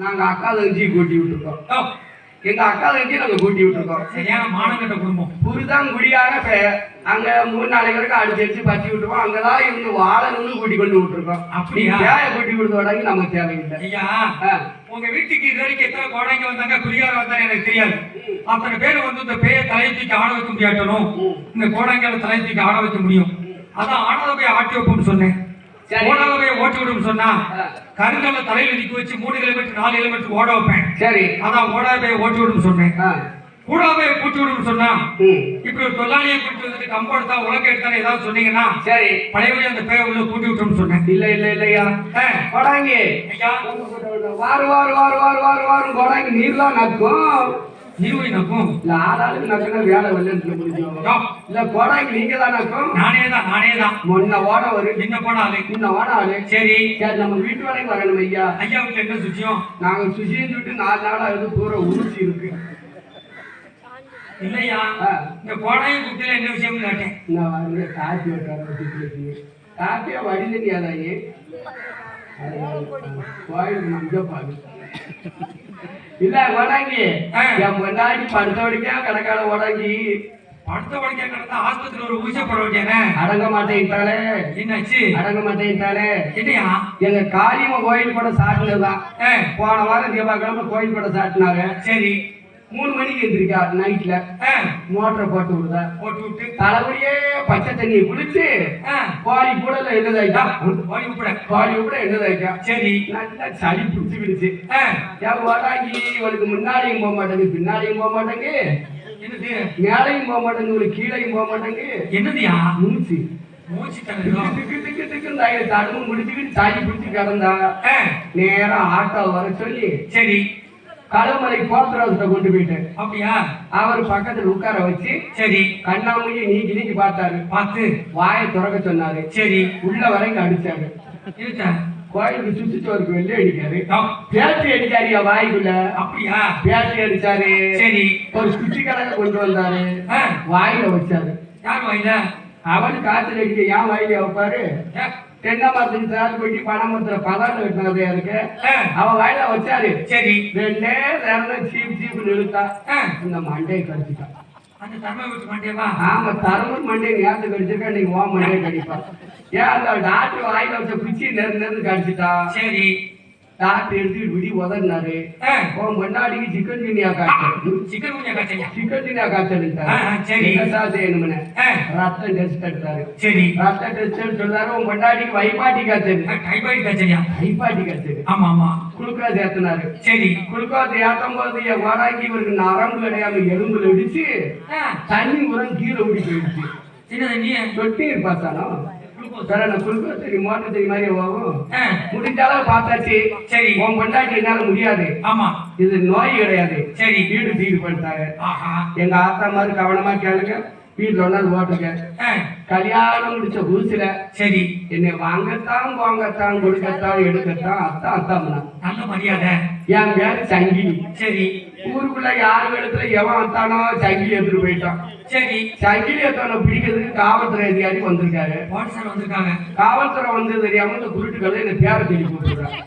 நாங்க அக்கா தங்கச்சி கூட்டி விட்டுருக்கோம். எங்க அக்கா தங்கச்சி நாங்க கூட்டி விட்டுருக்கோம். சரியான மானங்கட்ட குடும்பம். புரிதாங்குடியான பெயர் அங்க மூணு நாளைக்கு வரைக்கும் அடிச்சு அடிச்சு பத்தி விட்டுருக்கோம். அங்கதான் இவங்க வாழணும்னு கூட்டி கொண்டு விட்டுருக்கோம். அப்படியா? தேவை கூட்டி கொடுத்த உடனே நமக்கு தேவையில்லை. ஐயா. உங்க வீட்டுக்கு இது வரைக்கும் எத்தனை கோடைங்க வந்தாங்க? குறியார வந்தாங்க எனக்கு தெரியாது. அத்தனை பேர் வந்து இந்த பேயை தலை தூக்கி ஆட வைக்க முடியாட்டணும் இந்த கோடைங்களை தலை தூக்கி ஆட வைக்க முடியும். அதான் போய் ஆட்டி வைப்போம்னு சொன்னேன். சரி. ஓடாத போய் ஓட்டி விடுன்னு சொன்னா. கருங்கல்ல தலையில நிக்க வச்சு மூணு கிலோமீட்டர் நாலு கிலோமீட்டர் ஓட வைப்பேன் சரி அதான் ஓடாத போய் ஓட்டி விடுன்னு சொன்னேன் போய் கூட்டி விடுன்னு சொன்னா. இப்படி ஒரு தொழிலாளியை கூட்டி வந்துட்டு கம்பு எடுத்தா உலக எடுத்தா ஏதாவது சொன்னீங்கன்னா சரி பழையபடி அந்த பேயை உள்ள கூட்டி விட்டோம்னு சொன்னேன் இல்ல இல்ல இல்லையா ஐயா வாரு வாரு வாரு வாரு வாரு வாரு கொடாங்கி நீர்லாம் நக்கும் இருவை நக்கும் இல்ல ஆளாளுக்கு நக்குனா வேலை வரலன்னு யோ, இல்ல கொடாங்கி நீங்க தான் நக்கும். நானே தான் நானே தான். முன்ன ஓட வரும் என்ன போனாலே முன்ன ஓட ஆளு. சரி. சரி நம்ம வீட்டு வரைக்கும் வரணும் ஐயா. ஐயா வீட்டுல என்ன சுச்சியம்? நாங்க சுசின்னு சொல்லிட்டு நாலு நாளா இருந்து பூரா உரிச்சி இருக்கு. இல்லையா? ஆ. இந்த கோடையும் குட்டில என்ன விஷயம் கேட்டேன். நான் வந்து காப்பி காப்பியா கோயிலுக்கு நம்ப பாரு இல்ல ஓடாங்கி. என் முன்னாடி படுத்த வரைக்கா கணக்கால ஓடாங்கி. படுத்த படுக்க கிடந்தா ஆஸ்பத்திரி ஒரு ஊசிய போட வேண்டியனே அடங்க மாட்டேன்ட்டாலே என்னாச்சு? அடங்க மாட்டேன்ட்டாலே என்னையா? எங்க காளியம்மா கோயில் கூட சாட்டினதுதான். போன வாரம் செவ்வாய்க்கிழமை கோயில் கூட சாட்டினாங்க. சரி. மூணு மணிக்கு எந்திரிக்கா நைட்ல மோட்டரை போட்டு விடுதா? போட்டு விட்டு. தலைவலியே பச்சை தண்ணியை குளிச்சு கோழி கூட என்னதாயிட்டா? ஓடி விட கோழி கூட என்னதாயிட்டா? சரி. நல்லா சளி பிடிச்சிக்கிடுச்சு ஆ, என் ஓடாங்கி இவளுக்கு முன்னாடியும் போக மாட்டேங்குது பின்னாடியும் போக மாட்டேங்கு என்னது? மேலையும் போக மாட்டேங்குது இவளுக்கு கீழையும் போக மாட்டேங்கு என்னதுயா? மூச்சு. திக்கு திக்கு தடுமும் முடிச்சுக்கிட்டு சளி பிடிச்சு கிடந்தா ஆ, நேரா ஆட்டோ வர சொல்லி சரி. கழுமலை போத்திரத்தை கொண்டு போயிட்டேன் அப்படியா? அவர் பக்கத்துல உட்கார வச்சு சரி. கண்ணாமூலி நீக்கி நீக்கி பார்த்தாரு. பார்த்து. வாயை திறக்க சொன்னாரு. சரி. உள்ள வரைக்கும் அடிச்சாரு. கோயிலுக்கு சுத்திச்சோருக்கு வெள்ளை அடிக்காரு. பேட்டி அடிக்காரியா வாய்க்குள்ள? அப்படியா? பேட்டி அடிச்சாரு. சரி. ஒரு குச்சி கணக்கு கொண்டு வந்தாரு. வாயில வச்சாரு. யார் வாயில? அவன் காத்துல அடிக்க ஏன் வாயில வைப்பாரு? தென்னை மரத்துக்கு சாறு கொட்டி பனைமரத்துல பதார்த்தம் வெட்டினது இருக்கு ஆ, அவன் வாயில வச்சாரு. சரி. ரெண்டே நேரம் சீப் சீப் ஆ, இந்த மண்டையை கடிச்சிட்டான் அந்த தர்ம வீட்டு மாட்டேவா ஆமா தரமன் மண்டையை நேரத்து கடிச்சிருக்கா நீங்க ஓ மண்டையை கடிப்பான் ஏன் அந்த டாக்டர் வாயில வச்ச குச்சி நெரு நெரு கடிச்சிட்டா? சரி. டாக்டர் எடுத்துட்டு விடி உதறினாரு. உன் முன்னாடிக்கு சிக்கன் சின்னியா காய்ச்சல். சிக்கன் குஞ்சா காய்ச்சலையா? சிக்கன் சின்னியா காய்ச்சல் சரி. செய்யணும்னு ஆ, ரத்தம் டெஸ்ட் எடுத்தாரு. சரி. ரத்தம் டெஸ்ட் சொல்றாரு உன் முன்னாடிக்கு வைப்பாட்டி காய்ச்சல். டைபாய்டு காய்ச்சலையா? வைப்பாட்டி காய்ச்சல். ஆமா ஆமா. குளுக்கோஸ் ஏத்தினாரு. சரி. குளுக்கோஸ் ஏத்தும் போது என் வாடாக்கி இவருக்கு நரம்பு கிடையாம எலும்புல இடிச்சு தண்ணி உரம் கீழே ஓடி போயிடுச்சு. தொட்டி பார்த்தானோ சார் சரி மோட்டர் தண்ணி மாதிரி ஆகும் முடிஞ்சாலும் பார்த்தாச்சு. சரி. உன் பொண்டாட்டி என்னால முடியாது. ஆமா. இது நோய் கிடையாது. சரி. வீடு தீடு பண்ணிட்டாங்க எங்க ஆத்தா மாதிரி கவனமா கேளுங்க. வீட்டுல ஒன்னாவது ஓட்டுங்க. கல்யாணம் முடிச்ச புதுசுல சரி. என்னை வாங்கத்தான் போங்கத்தான் கொடுக்கத்தான் எடுக்கத்தான் அத்தான் அத்தாம்னா. நல்ல மரியாதை. என் பேரு சங்கிலி சரி. ஊருக்குள்ள யார் இடத்துல எவன் அத்தானோ சங்கிலி எடுத்துட்டு போயிட்டான். சரி சங்கிலி எத்தவனை பிடிக்கிறதுக்கு காவல்துறை அதிகாரி வந்திருக்காரு. வந்திருக்காங்க. காவல்துறை வந்து தெரியாம இந்த குருட்டுக்களை என்ன பேரை சொல்லி கூப்பிடுறாங்க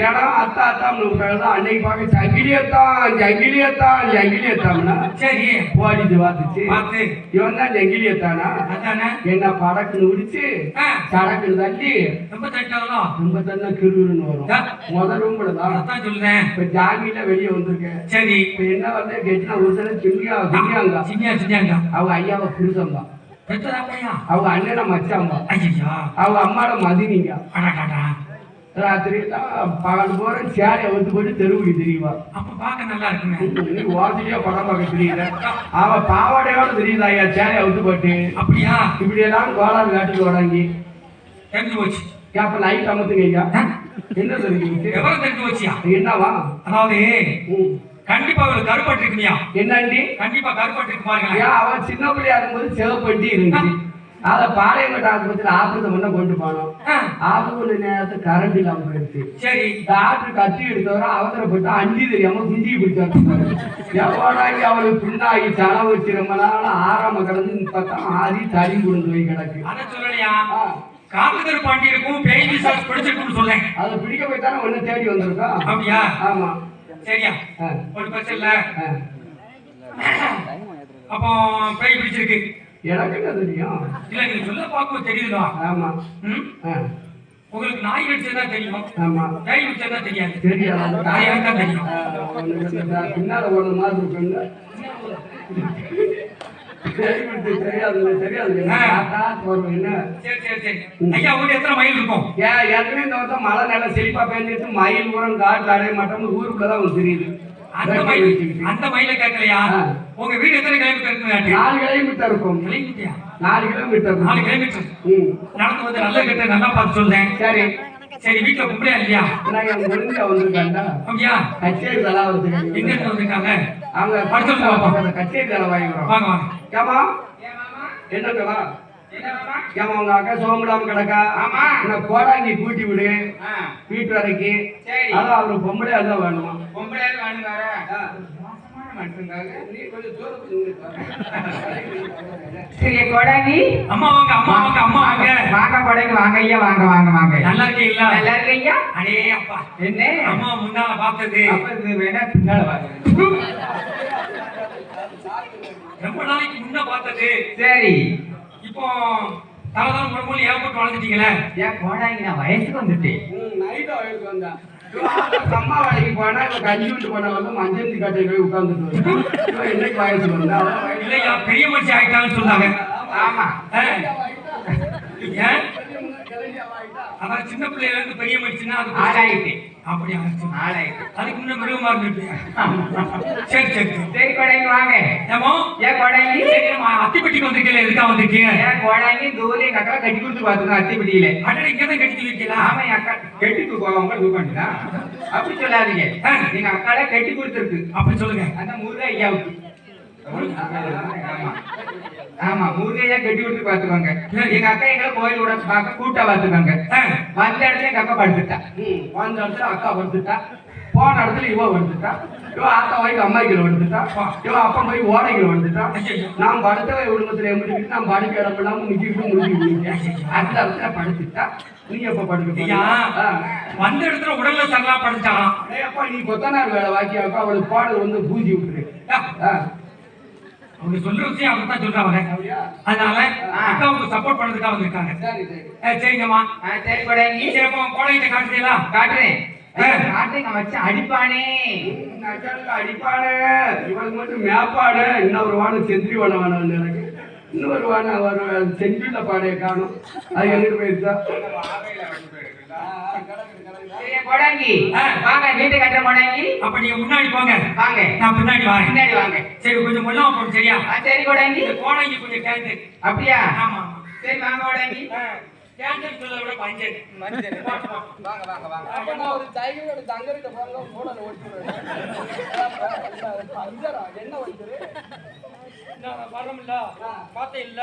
ஏன்னா அத்தா அத்தாம்னு அன்னைக்கு பார்க்க சங்கிலியத்தான் சங்கிலியத்தான் சங்கிலியத்தாம்னா சரி. போலீஸ் பார்த்துச்சு. பார்த்து. இவன் தான் ஜங்கிலியத்தானா அதானே? என்ன படக்குன்னு விடிச்சு? ஆ, சடக்குன்னு தள்ளி? ரொம்ப தட்டாங்களோ ரொம்ப தண்ணா கிருன்னு வரும். முதல் ரூம்ல தான். சொல்றேன். இப்ப ஜாங்கில வெளியே வந்திருக்கேன். சரி. இப்ப என்ன வந்து கெட்டினா ஒரு தடவை சிங்கியா சிங்கியாங்க அவங்க ஐயாவை பையா அவங்க அண்ணனை ஐயா அவங்க அம்மாட மதினிங்க. ராத்திரி தான் பகல் போற சேலையை வந்து போட்டு தெருவுக்கு தெரியுவா. அப்ப பார்க்க நல்லா இருக்குமே. நீ வாசலையே படம் பார்க்க தெரியல அவ பாவாடையோட தெரியுதா ஐயா சேலையை விட்டு போட்டு? அப்படியா? இப்படி எல்லாம் கோளாறு காட்டுக்கு தெரிஞ்சு போச்சு. அப்ப லைட் அமர்த்துங்க ஐயா. என்ன தெரிஞ்சு விவரம் தெரிஞ்சு போச்சியா? என்னவா? அதாவது. கண்டிப்பா அவளுக்கு கருப்பட்டு இருக்குமியா என்னண்டி? கண்டிப்பா கருப்பட்டு இருக்கு ஏன் அவன் சின்ன பிள்ளையா இருக்கும்போது சிவப்பட்டி இருந்துச்சு. அதை பாளையங்கோட்டை ஆஸ்பத்திரி ஆபரேஷன் பண்ண கொண்டு போனோம் ஆபரேஷன் நேரத்துக்கு கரண்ட் இல்லாம போயிடுச்சு. சரி. டாக்டர் கத்தி எடுத்தவர அவசரப்பட்டு அண்டி தெரியாம குண்டி அவளுக்கு பின்னாகி தலை வச்சு ரொம்ப நாள் ஆறாம கிடந்து பார்த்தா ஆறி தடி குடுந்து போய் கிடக்கு. அத சொல்லலையா? ஆ, காத்துக்கரு பாண்டியருக்கும் பேய் பிசாஸ் பிடிச்சிருக்குன்னு சொல்லேன். அதை பிடிக்க போய் தானே ஒண்ணு தேடி வந்திருக்கோம் அப்படியா? ஆமா. சரியா? ஒரு பிரச்சனை இல்ல. அப்போ பேய் பிடிச்சிருக்கு. எனக்கு தெரியும்? இல்ல நீங்க சொல்ல பார்க்கும் தெரியுதா ஆமா. உங்களுக்கு நாய் கடிச்சதா தெரியும். ஆமா. பேய் பிடிச்சதா தெரியாது. தெரியாது. எனக்கு தான் தெரியும் பின்னால ஒரு மாதிரி இருக்குல்ல மழை நல்லா செழிப்பா பெஞ்சிட்டு மயில் உரம் காட்டு அடைய மாட்டோம் ஊருக்குள்ள தான் வந்து தெரியுது அந்த மயில் அந்த மயில கேட்கலையா. உங்க வீடு எத்தனை கிலோமீட்டர் நாலு கிலோமீட்டர் இருக்கும். நாலு கிலோமீட்டர். நாலு கிலோமீட்டர் நடந்து வந்து நல்ல கிட்ட நல்லா பார்த்து சொல்றேன். சரி. சரி வீட்டுல கும்பிடையா இல்லையா? அப்படியா? கச்சேரி தலா எங்க இருந்து வந்திருக்காங்க? அவங்க படுத்து கச்சேரி தலை வாங்கிக்கிறோம். வாங்க வாங்க. ஏமா என்னங்களா ஏமா உங்க அக்கா சோமுடாம கிடக்கா? ஆமா. இந்த கோடாங்கி கூட்டி விடு. வீட்டு வரைக்கும் சரி. அதான் அவருக்கு பொம்பளை அதான் வேணுமா? வேணுங்கார. சரி கொடாங்கி. அம்மா வாங்க அம்மா வாங்க அம்மா வாங்க. வாங்க ஐயா வாங்க வாங்க வாங்க. நல்லா இருக்கீங்களா நல்லா இருக்கீங்க அடே அப்பா. என்ன? அம்மா முன்னால பார்த்தது. அப்ப இது வேணா பின்னால வாங்க ரொம்ப நாளைக்கு முன்ன பார்த்தது. சரி. இப்போ தலதான் முழுமுழு ஏகப்பட்டு வளர்ந்துட்டீங்களே? ஏன் கொடாங்கி நான் வயசுக்கு வந்துட்டேன். ம், night ஆயிருக்கு வந்தா. இவன் ஆத்துல அம்மா வேலைக்கு போனா இவன் கஞ்சி விட்டு போன வந்து மஞ்சந்தி கட்டை போய் உட்கார்ந்துட்டு என்னைக்கு வயசு. வந்தா பெரிய மனுஷன் ஆயிட்டாங்கன்னு சொன்னாங்க. ஆமா. ஏன்? அதான் சின்ன பிள்ளையில இருந்து பெரிய மனுஷனா அது ஆளாயிட்டு அப்படி ஆச்சு ஆளாயிட்டு அதுக்கு முன்ன மிருகமா இருந்துட்டு சரி சரி. சரி கொடாங்கி வாங்க. ஏமோ ஏன் கொடாங்கி சரி நம்ம அத்திப்பட்டிக்கு வந்திருக்கீங்களே எதுக்கா வந்திருக்கீங்க? ஏன் கொடாங்கி தூரம் எங்க அக்கா கட்டி கொடுத்து பாத்துங்க அத்திப்பட்டியில. அடடே இங்க தான் கட்டி வைக்கலாம் ஆமா என் அக்கா கட்டி தூக்குவாங்க தூக்கண்டா அப்படி சொல்லாதீங்க. எங்க அக்கால கட்டி கொடுத்துருக்கு. அப்படி சொல்லுங்க. அந்த முருகை ஐயாவுக்கு. ஆமா. ஆமா முருகையா கட்டி கொடுத்து பாத்துக்கோங்க எங்க அக்கா எங்களை கோயில் விட பார்க்க கூட்டா பாத்துக்கோங்க. வந்த இடத்துல எங்க அக்கா படுத்துட்டா. வந்த இடத்துல அக்கா வந்துட்டா போன இடத்துல இவ வந்துட்டா இவ ஆத்தா வாய்க்கு அம்மாய்க்கு வந்துட்டா இவ அப்பா போய் ஓடைக்கு வந்துட்டா. நான் படுத்த விடுமத்துல முடிக்கிட்டு நான் படுக்க இடம் இல்லாம முக்கிட்டு முடிக்கிட்டு அந்த இடத்துல படுத்துட்டா. நீ எப்ப படுக்க. வந்த இடத்துல உடல்ல சரலா படுத்தான் அப்பா நீ கொத்தனார் வேலை வாக்கி அக்கா அவளுக்கு பாடல் வந்து பூஜி விட்டுரு. அவங்க சொல்ற விஷயம் அவங்க தான் சொல்றாங்க? அதனால அக்காவுக்கு சப்போர்ட் பண்ணதுக்காக வந்திருக்காங்க சரிங்கம்மா ஆ, சரி கொடாங்கி சரி அப்போ கோழைகிட்ட காட்டுறீங்களா காட்டுறேன். காட்டுங்க வச்சு அடிப்பானே அடிப்பானே மட்டும் மேப்பாடு இன்னொரு வானம் செந்திரி வானம் வேணும் எனக்கு இன்னொரு வானம் ஒரு செந்தில பாடைய காணும் அது எங்கிட்டு போயிருச்சா கொடாங்கி ஆ. வாங்க வீட்டு கட்ட கொடாங்கி அப்ப நீங்க முன்னாடி போங்க. வாங்க. நான் பின்னாடி வரேன். பின்னாடி வாங்க. சரி கொஞ்சம் முன்னாடி போகும் சரியா? சரி கொடாங்கி இந்த கோழைக்கு கொஞ்சம் கேந்து அப்படியா? ஆமா. சரி வாங்க கொடாங்கி கேந்து சொல்றத விட பஞ்சன் வாங்க வாங்க வாங்க. அப்ப நான் ஒரு சைக்கிளோட தங்கரிட்ட போங்க போடல ஓடிடுவேன் என்ன வந்துரு வரமில்ல பார்த்தே இல்ல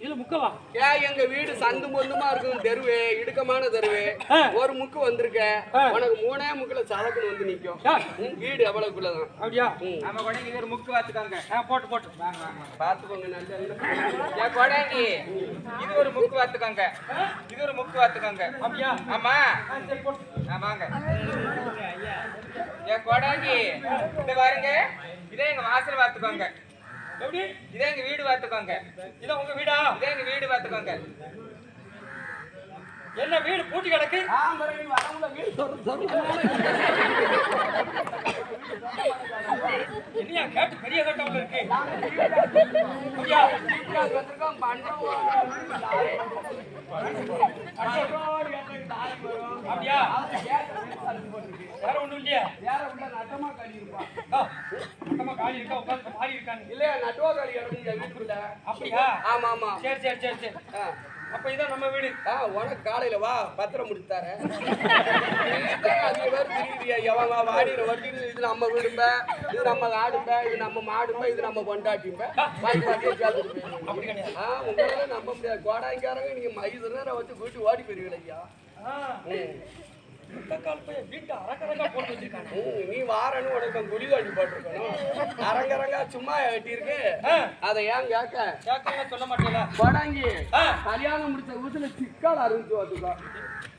இதுல முக்கவா ஏன் எங்க வீடு சந்து பொந்துமா இருக்கும் தெருவு இடுக்கமான தெருவு. ஒரு முக்கு வந்திருக்க. உனக்கு மூணே முக்குல சலக்குன்னு வந்து நிக்கும். வீடு எவ்வளவுக்குள்ளதான்? அப்படியா? ஆமா கொடாங்கி இது ஒரு முக்கு பாத்துக்கோங்க போட்டு போட்டு. வாங்க வாங்க பாத்துக்கோங்க நல்ல ஏன் கொடாங்கி இது ஒரு முக்கு பாத்துக்கோங்க இது ஒரு முக்கு பாத்துக்கோங்க அப்படியா? ஆமா. ஆ, சரி போட்டு. ஆ, வாங்க. ஏன் கொடாங்கி இந்த பாருங்க. இதே எங்க வாசல் பாத்துக்கோங்க எப்படி? இதே எங்க வீடு பார்த்துக்கோங்க. இதான் உங்க வீடா? இதே எங்க வீடு பார்த்துக்கோங்க. என்ன வீடு பூட்டி கிடக்கு? என்னையா கேட்டு பெரிய கட்டவுல இருக்கு. அப்படியா அப்படியா? வேற ஒண்ணும் இல்லையா. ஆ, மொத்தமா காலி இருக்கா? உட்காந்து மாறி இருக்காங்க இல்லையா நட்டுவா காலி இடம் வீட்டுக்குள்ள. அப்படியா? ஆமா ஆமா. சரி சரி சரி சரி. அப்ப இதான் நம்ம வீடு. ஆ உனக்கு காலையில வா பத்திரம் முடிச்சு தரேன். அதிக பேர் திரியிறியா எவன் வா வாடியில வட்டின்னு இது நம்ம வீடும்ப இது நம்ம ஆடும்ப இது நம்ம மாடும்ப இது நம்ம கொண்டாட்டிம்ப ஆ உங்களால நம்ப முடியாது. கோடாய்க்காரங்க நீங்க நேரம் வச்சு வீட்டு ஓடி போயிருவீங்க ஐயா. நீ வாரன்னு உனக்கு குடி தண்ணி போட்டிருக்கணும். அரங்கரங்கா சும்மா வெட்டியிருக்கு. அதை ஏன் கேட்க? சொல்ல மாட்டேல கோடாங்கி ஆ, கல்யாணம் முடிச்ச வீட்டுல சிக்கல் அறிஞ்சு வந்துக்கோ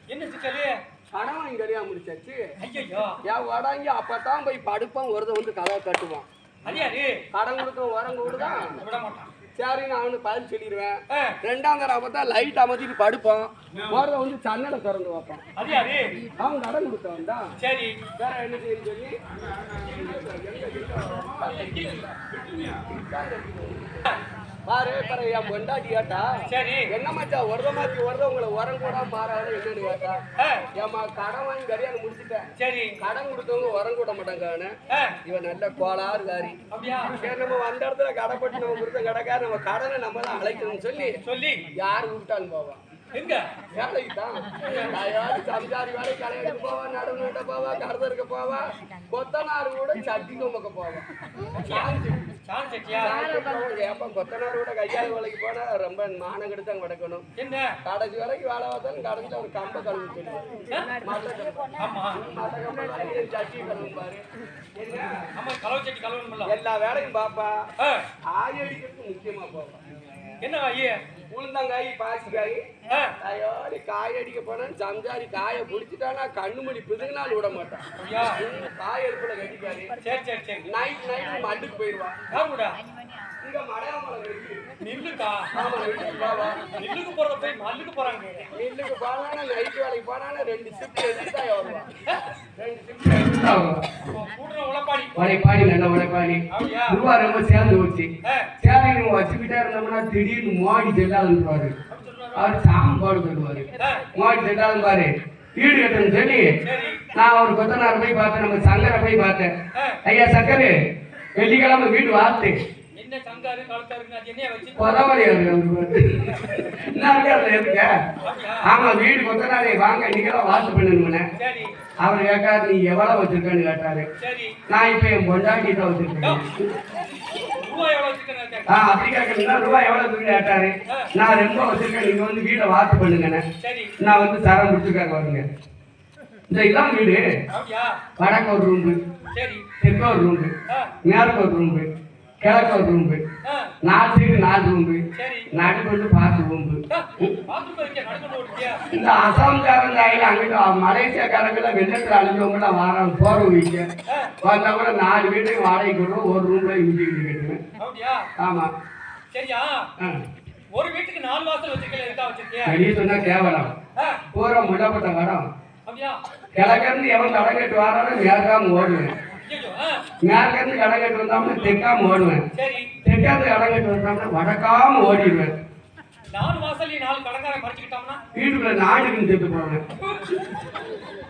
என்ன சிக்கலு? கணவன் கல்யாணம் முடிச்சாச்சு? ஐயோ என் வடாங்கி அப்பதான் போய் படுப்பான் ஒருத வந்து கதை கட்டுவான் கடன் கொடுக்க உரம் கொடுதான் விட மாட்டான். சரி நான் அவனு பதில் சொல்லிடுவேன். ரெண்டாம் தடவை பார்த்தா லைட் அமர்த்திட்டு படுப்பான். ஒருத வந்து சன்னலை திறந்து அடியாரு அவன் கடன் கொடுத்தவன் தான் சரி. வேற என்ன செய்யணும் சொல்லி? பாரு பாரு என் பொண்டாட்டி கேட்டா சரி. என்ன மச்சான் ஒருத மாத்தி ஒருத உங்களை உரம் கூட மாறாது என்னன்னு கேட்டா ஏமா கடன் வாங்கி கல்யாணம் முடிச்சுட்டேன். சரி. கடன் கொடுத்தவங்க உரம் கூட மாட்டாங்க இவன் நல்ல கோளாறு காரி. சரி நம்ம வந்த இடத்துல கடைப்பட்டு நம்ம கொடுத்த கடைக்கார நம்ம கடனை நம்ம தான் அழைக்கணும்னு சொல்லி சொல்லி. யார் கூப்பிட்டாலும் போவான். எங்க? வேலைக்கு தான் சம்சாரி வேலை கடையெடுக்க போவா நடுவு நட்ட போவா கருதறுக்க போவா கொத்தனார் கூட சட்டி சான் சட்டியா? ஏப்பா கொத்தனார் கூட கையால் வேலைக்கு போனா ரொம்ப மானம் கெடுத்து கிடக்கணும். என்ன? கடைசி வரைக்கும் வேலை பார்த்தாலும் கடைசியில் ஒரு கம்ப கழுவி சட்டி கழுவு பாரு. எல்லா வேலையும் பாப்பா. ஆ, ஆய் அடிக்கிறது முக்கியமா போவா. என்ன ஐயே உளுந்தங்காய் பாசிக்காய். ஆ, காயோடி காய் அடிக்க போனான்னு சம்சாரி காயை பிடிச்சிட்டானா கண்ணு மணி பிதுங்கினாலும் விட மாட்டான். காய் அடுப்புல கட்டிக்காரு சரி சரி சரி. நைட் நைட் மண்டுக்கு போயிடுவான் இங்க இருக்கு. நில்லுக்கா. ஆமா நில்லுக்கு போறத போய் மல்லுக்கு போறாங்க. மில்லுக்கு போனானா நைட் வேலைக்கு போனானா ரெண்டு ஷிஃப்ட் எடுத்து ரெண்டு ஷிஃப்ட் கூடுற நல்ல ரூபா ரொம்ப சேர்ந்து போச்சு. வச்சுக்கிட்டே இருந்தோம்னா திடீர்னு மோடி செல்லாதுன்னு அவர் சாம்பாடு ஆ, மோடி செல்லாது பாரு வீடு கட்டணும்னு சொல்லி நான் ஒரு கொத்தனார் போய் பார்த்தேன் நம்ம சங்கரை போய் பார்த்தேன். ஐயா சங்கரு வெள்ளிக்கிழமை வீடு அப்படியா ஆமா வீடு கொத்தனாரே வாங்க நீங்களாம் வாத்து பண்ணணும்னே அவர் கேட்காரு நீ எவ்வளவு வச்சிருக்கேன்னு கேட்டாரு. நான் இப்ப என் பொண்டாட்டி வச்சிருக்கேன். ஆ அப்படி கேட்கறீங்களா ரூபாய் எவ்வளவு இருக்குன்னு கேட்டாரு. நான் ரொம்ப வச்சிருக்கேன். நீங்க வந்து வீட்டை வாத்து பண்ணுங்கண்ணே. நான் வந்து தரம் முடிச்சுக்காங்க வருங்க இந்த இதான் வீடு வடக்கு ஒரு ரூம்பு சரி. தெற்கு ஒரு ரூம்பு மேற்கு ஒரு ரூம்பு கிழக்கு ஒரு ரூம்பு நாலு சைடு நாலு ரூம்பு சரி. நடுக்கு வந்து பாத்து ரூம்பு இந்த அசாம்காரங்க ஆயில அங்கிட்ட மலேசியாக்காரங்கள வெள்ளத்துல அழிஞ்சவங்களாம் வாரம் போற வீட்டு ஆ, வந்தா கூட நாலு வீட்டையும் வாடகைக்கு ஒரு ரூம்ல கட்டுவேன் அப்படியா? ஆமா. சரியா. ஒரு வீட்டுக்கு நாலு வாசல் வச்சிருக்கல இருக்கா வச்சிருக்கியா? வெளியே சொன்னா கேவலம். பூரா முடப்பட்ட அப்படியா? கிழக்கிருந்து எவன் கடங்கட்டு வரானோ மேற்காம ஓடுவேன். மேற்கிருந்து கடங்கட்டு வந்தாமனா தெற்காம ஓடுவேன். தெற்காந்து கடங்கட்டு வந்தாமனா வடக்காம ஓடிடுவேன். நாலு வாசல் நீ நாலு கடங்கார மறைச்சுக்கிட்டோம்னா வீட்டுக்குள்ள நாடுக்குன்னு செத்து போவேன்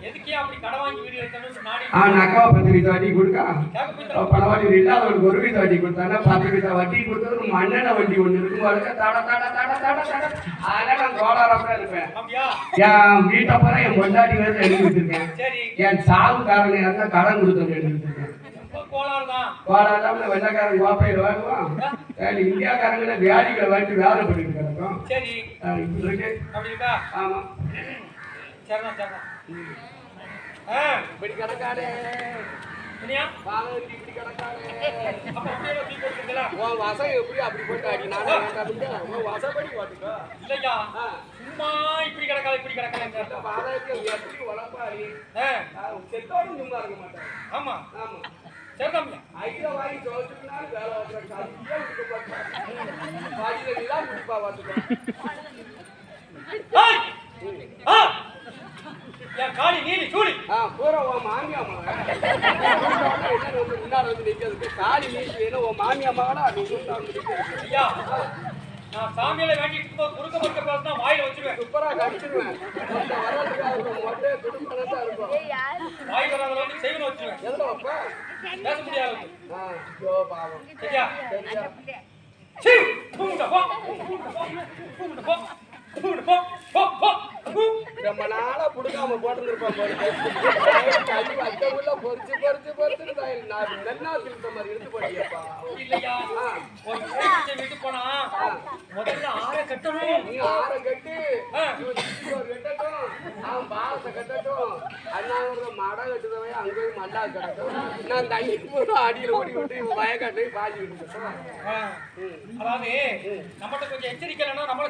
எதுக்கே அப்படி கடை வாங்கி வீடு எடுக்கணும்னு நாடி அவன் அக்காவை பத்து பைசா வட்டி கொடுக்கா. பல வாட்டி இல்லாதவனுக்கு ஒரு பைசா வட்டி கொடுத்தாங்க பத்து பைசா வட்டி கொடுத்தது மண்ணெண்ண வண்டி ஒண்ணு இருக்கும் பாருங்க. தட தட தட தட தட. அதனால நான் கோளாரப்பா இருப்பேன். அப்படியா? என் வீட்டை போற என் பொண்டாட்டி வந்து எழுதி வச்சிருக்கேன். சரி. என் சாவு காரணம் இருந்தா கடன் கொடுத்தவங்க எழுதி வச்சிருக்கேன். கோளாறாம வெள்ளக்காரன் கோப்பையில் வாங்குவான். இந்தியாக்காரங்கள வியாதிகளை வாங்கி வேலை பண்ணிட்டு கிடக்கும் சரி இப்படி இருக்கு. அப்படி இருக்கா ஆமா சரிதான் ஆ. இப்படி ஆ. சும்மா இப்படி கிடக்காது இப்படி ஆ. செத்தோடு சும்மா இருக்க மாட்டேன் ஆமா. ஆமா. காளி நீலி சூடி பூரா உன் மாமியா முன்னாடி வந்து நிற்கிறதுக்கு காலி நீச்சு வேணும் உன் மாமியா மகனா நீ நான் சாமியில வேண்டிட்டு போது குறுக்க மறுக்க பேசினா வாயில வச்சிருவேன். சூப்பரா கடிச்சிருவேன். வாய் வராத வந்து செய்வன வச்சிருவேன். எதில் வைப்பா? பேச முடியாது. ஆ ஜோ பாவம். சரியா? சீ! தூங்குடா, போ. தூங்குடா, போ. தூங்குடா, போ. ரொம்ப நாளா புடுக்காம போட்டுருப்பான் உள்ள பொரிச்சு பொரிச்சு பொரிச்சு நான் நன்னா திருத்த மாதிரி எடுத்து போட்டியப்பா. இல்லையா? விட்டு போனா முதல்ல ஆற கட்டணும். நீ ஆற கட்டு. கட்டட்டும் அவன் பாலத்தை கட்டட்டும். அண்ணாங்கிற மடை கட்டுறவன் அங்கேயும் மல்லா கட்டட்டும். நான் தண்ணிக்கு போய் அடியில் ஓடி விட்டு இவன் வயக்காட்டு பாதி விட்டு. அதாவது நம்மகிட்ட கொஞ்சம் எச்சரிக்கலைன்னா நம்மள